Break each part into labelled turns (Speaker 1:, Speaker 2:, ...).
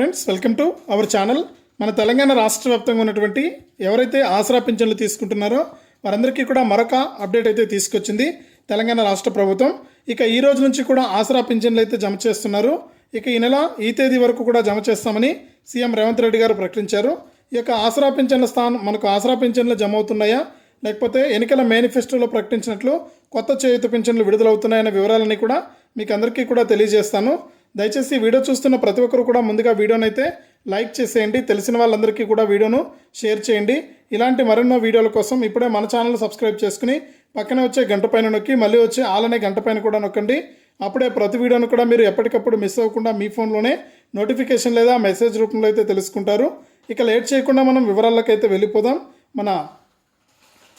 Speaker 1: Friends welcome to our channel. మన తెలంగాణ రాష్ట్ర వ్యాప్తంగా ఉన్నటువంటి ఎవరైతే ఆసరా పింఛన్లు తీసుకుంటున్నారో వారందరికీ కూడా మరొక అప్డేట్ అయితే తీసుకొచ్చింది తెలంగాణ రాష్ట్ర ప్రభుత్వం. ఇక ఈ రోజు నుంచి కూడా ఆసరా పింఛన్లు అయితే జమ చేస్తున్నారు. ఇక ఈ నెల ఈ తేదీ వరకు కూడా జమ చేస్తామని సీఎం రేవంత్ రెడ్డి గారు ప్రకటించారు. ఈ యొక్క ఆసరా పింఛన్ల స్థానం మనకు ఆసరా పింఛన్లు జమ అవుతున్నాయా? లేకపోతే ఎన్నికల మేనిఫెస్టోలో ప్రకటించినట్లు కొత్త చేయుత పింఛన్లు విడుదలవుతున్నాయన్న వివరాలని కూడా మీకు అందరికీ కూడా తెలియజేస్తాను. దయచేసి వీడియో చూస్తున్న ప్రతి ఒక్కరు కూడా ముందుగా వీడియోని అయితే లైక్ చేసేయండి. తెలిసిన వాళ్ళందరికీ కూడా వీడియోను షేర్ చేయండి. ఇలాంటి మరెన్నో వీడియోల కోసం ఇప్పుడే మన ఛానల్ సబ్స్క్రైబ్ చేసుకుని పక్కనే వచ్చే గంట పైన నొక్కి మళ్ళీ వచ్చే ఆలనే గంట పైన కూడా నొక్కండి. అప్పుడే ప్రతి వీడియోను కూడా మీరు ఎప్పటికప్పుడు మిస్ అవ్వకుండా మీ ఫోన్లోనే నోటిఫికేషన్ లేదా మెసేజ్ రూపంలో అయితే తెలుసుకుంటారు. ఇక లేట్ చేయకుండా మనం వివరాలకైతే వెళ్ళిపోదాం. మన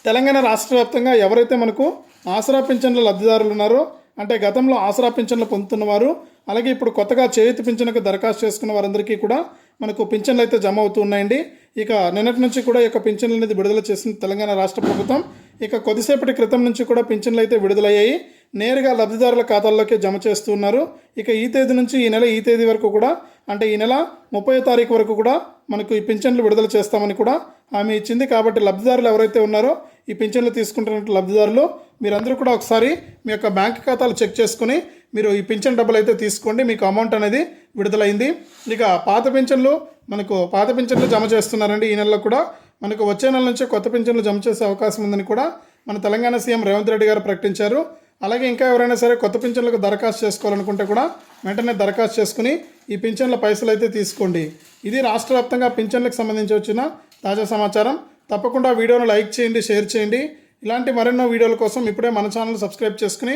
Speaker 1: తెలంగాణ రాష్ట్ర వ్యాప్తంగా ఎవరైతే మనకు ఆసరా పింఛన్ల లబ్ధిదారులు ఉన్నారో అంటే గతంలో ఆసరా పింఛన్లు పొందుతున్నవారు అలాగే ఇప్పుడు కొత్తగా చేతి పింఛన్కు దరఖాస్తు చేసుకున్న వారందరికీ కూడా మనకు పింఛన్లు అయితే జమ అవుతున్నాయండి ఇక నిన్నటి నుంచి కూడా ఈ యొక్క పింఛన్లు అనేది విడుదల చేసింది తెలంగాణ రాష్ట్ర ప్రభుత్వం. ఇక కొద్దిసేపటి క్రితం నుంచి కూడా పింఛన్లు అయితే విడుదలయ్యాయి. నేరుగా లబ్ధిదారుల ఖాతాల్లోకే జమ చేస్తున్నారు ఇక ఈ తేదీ నుంచి ఈ నెల ఈ తేదీ వరకు కూడా అంటే ఈ నెల ముప్పై తారీఖు వరకు కూడా మనకు ఈ పింఛన్లు విడుదల చేస్తామని కూడా హామీ ఇచ్చింది. కాబట్టి లబ్ధిదారులు ఎవరైతే ఉన్నారో ఈ పింఛన్లు తీసుకుంటున్న లబ్ధిదారులు మీరందరూ కూడా ఒకసారి మీ యొక్క బ్యాంక్ ఖాతాలు చెక్ చేసుకుని మీరు ఈ పింఛన్ డబ్బులు అయితే తీసుకోండి. మీకు అమౌంట్ అనేది విడుదలైంది. ఇక పాత పింఛన్లు మనకు పాత పింఛన్లు జమ చేస్తున్నారండి. ఈ నెలలో కూడా మనకు వచ్చే నెల నుంచి కొత్త పింఛన్లు జమ చేసే అవకాశం ఉందని కూడా మన తెలంగాణ సీఎం రేవంత్ రెడ్డి గారు ప్రకటించారు. అలాగే ఇంకా ఎవరైనా సరే కొత్త పింఛన్లకు దరఖాస్తు చేసుకోవాలనుకుంటే కూడా వెంటనే దరఖాస్తు చేసుకుని ఈ పింఛన్ల పైసలు అయితే తీసుకోండి. ఇది రాష్ట్ర వ్యాప్తంగా పింఛన్లకు సంబంధించి వచ్చిన తాజా సమాచారం. తప్పకుండా వీడియోను లైక్ చేయండి షేర్ చేయండి. ఇలాంటి మరెన్నో వీడియోల కోసం ఇప్పుడే మన ఛానల్ సబ్స్క్రైబ్ చేసుకుని